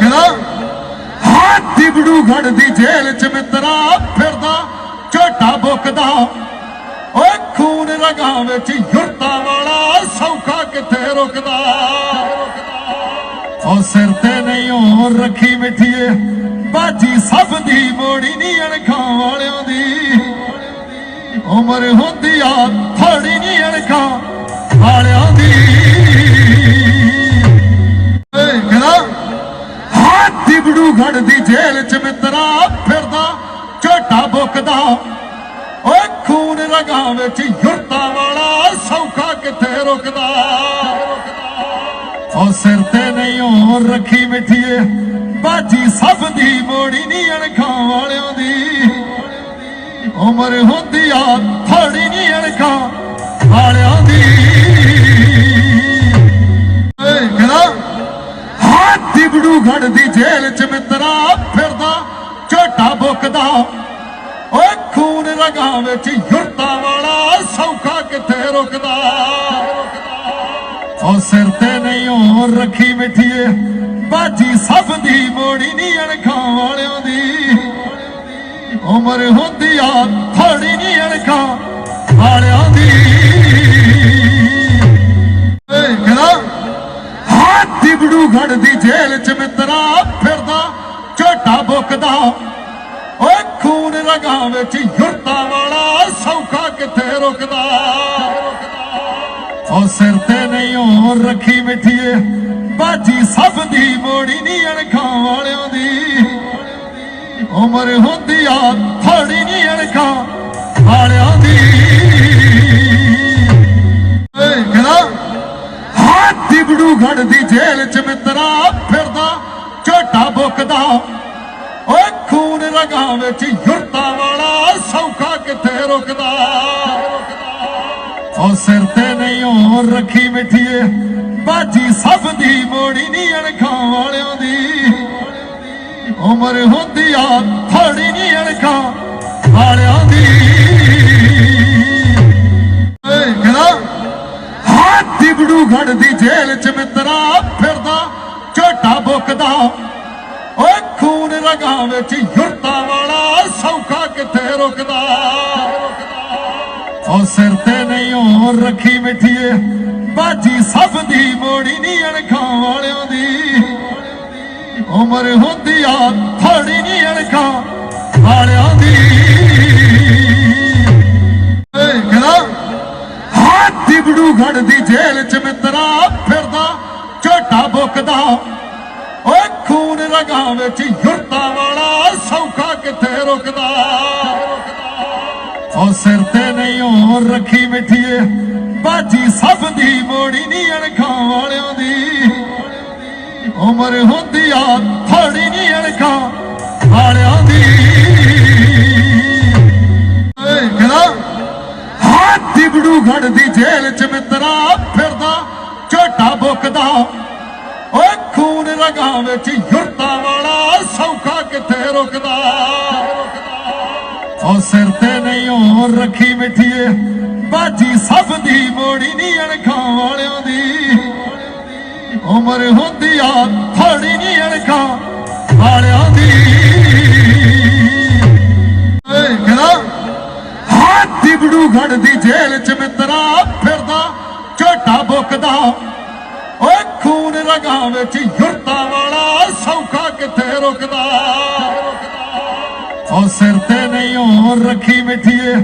ਕਹਿੰਦਾ ਹਾਥੀ ਬੜੂ ਦੀ ਜੇਲ੍ਹ ਚ ਮਿੱਤਰਾ ਫਿਰਦਾ, ਝੋਟਾ ਬੁੱਕਦਾ। ਓਏ ਖੂਨ ਰਗਾਂ ਵਿੱਚ ਯੁਰਤਾ ਵਾਲਾ ਸੌਖਾ ਕਿੱਥੇ ਰੁਕਦਾ? ਉਹ ਸਿਰ ਤੇ ਨਹੀਂ ਹੋ ਰੱਖੀ ਮਿੱਠੀਏ, ਬਾਜੀ ਸਭ ਦੀ ਮੋੜੀ ਨਹੀਂ ਅਣਖਾਂ ਵਾਲਿਆਂ ਦੀ। ਉਮਰ ਹੁੰਦੀ ਆ ਥੋੜੀ ਨਹੀਂ ਅਣਖਾਂ ਦੀ ਜੇਲ੍ਹ ਚ ਮਿੱਤਰਾ ਫਿਰਦਾ, ਝੋਟਾ ਬੁੱਕਦਾ। ਓਏ ਖੂਨ ਰਗਾਂ ਵਿੱਚ ਯੁਰਤਾ ਵਾਲਾ ਸੌਖਾ ਕਿੱਥੇ ਰੁਕਦਾ? ਉਹ ਸਿਰ ਤੇ ਨਹੀਂ ਹੋ ਰੱਖੀ ਮਿੱਠੀਏ ਬਾਜੀ ਸਭ ਦੀ ਮੋੜੀ ਨਹੀਂ ਅਣਖਾਂ ਵਾਲਿਆਂ ਦੀ। ਉਮਰ ਹੁੰਦੀ ਆ ਥੋੜੀ ਨਹੀਂ ਅਣਖਾਂ ਵਾਲਿਆਂ ਖੂਨ ਵਿੱਚ ਯੁਰਤਾ ਵਾਲਾ ਸੌਖਾ ਕਿੱਥੇ ਰੁਕਦਾ? ਉਹ ਸਿਰ ਤੇ ਨਹੀਂ ਹੋ ਰੱਖੀ ਮਿੱਠੀਏ ਬਾਜੀ ਸਭ ਦੀ ਮੋੜੀ ਨਹੀਂ ਅਣਖਾਂ ਵਾਲਿਆਂ ਦੀ। ਉਮਰ ਹੁੰਦੀ ਆ, ਥੋੜੀ ਨਹੀਂ ਅਣਖਾਂ ਵਾਲਿਆਂ ਦੀ। ਏ ਕਹਿੰਦਾ ਹਾਥੀ ਬੜੂ ਘੜ ਦੀ ਜੇਲ੍ਹ ਚ ਮਿੱਤਰਾ, ਫਿਰ ਖੂਨ ਵਿੱਚ ਯੁਰਤਾ ਵਾਲਾ ਸੌਖਾ ਕਿੱਥੇ ਰੁਕਦਾ? ਉਹ ਸਿਰ ਤੇ ਨਹੀਂ ਹੋ ਰੱਖੀ ਮਿੱਠੀਏ ਬਾਜੀ ਸਭ ਦੀ ਮੋੜੀ ਨਹੀਂ ਅਣਖਾਂ ਵਾਲਿਆਂ ਦੀ। ਉਮਰ ਹੁੰਦੀ ਆ ਥੋੜੀ ਨਹੀਂ ਅਣਖਾਂ ਵਾਲਿਆਂ ਦੀ। ਖੂਨ ਵਿੱਚ ਯੁਰਤਾ ਵਾਲਾ, ਸੌਖਾ ਕਿੱਥੇ ਰੁਕਦਾ? ਉਹ ਸਿਰ ਤੇ ਨਹੀਂ ਹੋ ਰੱਖੀ ਮਿੱਠੀਏ ਬਾਜੀ ਸਭ ਦੀ ਮੋੜੀ ਨਹੀਂ ਅਣਖਾਂ ਵਾਲਿਆਂ ਦੀ। ਉਮਰ ਹੁੰਦੀ ਆ ਥੋੜੀ ਨਹੀਂ ਅਣਖਾਂ ਵਾਲਿਆਂ ਦੀ। ਏ ਕਹਿੰਦਾ ਬੜੂ ਘੜ ਦੀ ਜੇਲ੍ਹ ਚ ਮਿੱਤਰਾ, ਫਿਰਦਾ, ਝੋਟਾ ਬੁੱਕਦਾ। ਓਏ ਖੂਨ ਰਗਾਂ ਵਿੱਚ ਯੁਰਤਾ ਵਾਲਾ ਸੌਖਾ ਕਿੱਥੇ ਰੁਕਦਾ? ਉਹ ਸਿਰ ਤੇ ਨਹੀਂ ਹੋ ਰੱਖੀ ਮਿੱਠੀਏ, ਬਾਜੀ ਸਭ ਦੀ ਮੋੜੀ ਨਹੀਂ ਅਣਖਾਂ ਵਾਲਿਆਂ ਦੀ। ਉਮਰ ਹੁੰਦੀ ਆ ਥੋੜੀ ਨਹੀਂ ਅਣਖਾਂ ਵਾਲਿਆਂ ਦੀ। ਏ ਕਹਿੰਦਾ ਹਾਥੀ ਬੜੂ ਘੜ ਦੀ ਜੇਲ੍ਹ ਚ ਮਿੱਤਰਾ ਫਿਰਦਾ, ਝੋਟਾ ਬੁੱਕਦਾ। ਖੂਨ ਵਿੱਚ ਯੁਰਤਾ ਵਾਲਾ ਸੌਖਾ ਕਿੱਥੇ ਰੁਕਦਾ? ਉਹ ਸਿਰ ਤੇ ਨਹੀਂ ਹੋ ਰੱਖੀ ਮਿੱਠੀਏ, ਬਾਜੀ ਸਭ ਦੀ ਮੋੜੀ ਨਹੀਂ ਅਣਖਾਂ ਵਾਲਿਆਂ ਦੀ। ਉਮਰ ਹੁੰਦੀ ਆ, ਥੋੜੀ ਨਹੀਂ ਅਣਖਾਂ ਵਾਲਿਆਂ ਦੀ। ਏ ਕਹਿੰਦਾ ਹਾਥੀ ਬੜੂ ਘੜ ਦੀ ਜੇਲ੍ਹ ਚ ਮਿੱਤਰਾ ਫਿਰਦਾ, ਝੋਟਾ ਬੁੱਕਦਾ। ਓਏ ਖੂਨ ਰਗਾਂ ਵਿੱਚ ਯੁਰਤਾ ਰੁਕਦਾ। ਉਹ ਸਿਰ ਤੇ ਨਹੀਂ ਹੋ ਰੱਖੀ ਮਿੱਠੀਏ। ਬਾਜੀ ਸਭ ਦੀ ਮੋੜੀ ਨਹੀਂ ਅਣਖਾਂ ਵਾਲਿਆਂ ਦੀ। ਉਮਰ ਹੁੰਦੀ ਆ ਥੋੜੀ ਨਹੀਂ ਅਣਖਾਂ ਵਾਲਿਆਂ ਦੀ। ਏ ਕਹਿੰਦਾ ਹਾਥੀ ਬੜੂ ਘੜ ਦੀ ਜੇਲ੍ਹ ਚ ਮਿੱਤਰਾ ਫਿਰਦਾ, ਝੋਟਾ ਬੁੱਕਦਾ। ਓਏ, ਖੂਨ ਰਗਾਂ ਵਿੱਚ ਯੁਰਤਾ ਵਾਲਾ ਸੌਖਾ ਕਿੱਥੇ ਰੁਕਦਾ? ਉਹ ਸਿਰ ਤੇ ਨਹੀਂ ਹੋਰ ਰੱਖੀ ਮਿੱਠੀਏ।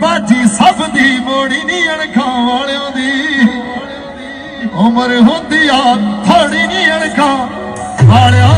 ਬਾਜੀ ਸਭ ਦੀ ਮੋੜੀ ਨਹੀਂ ਅਣਖਾਂ ਵਾਲਿਆਂ ਦੀ। ਉਮਰ ਹੁੰਦੀ ਆ ਥੋੜੀ ਨਹੀਂ ਅਣਖਾਂ ਵਾਲਿਆਂ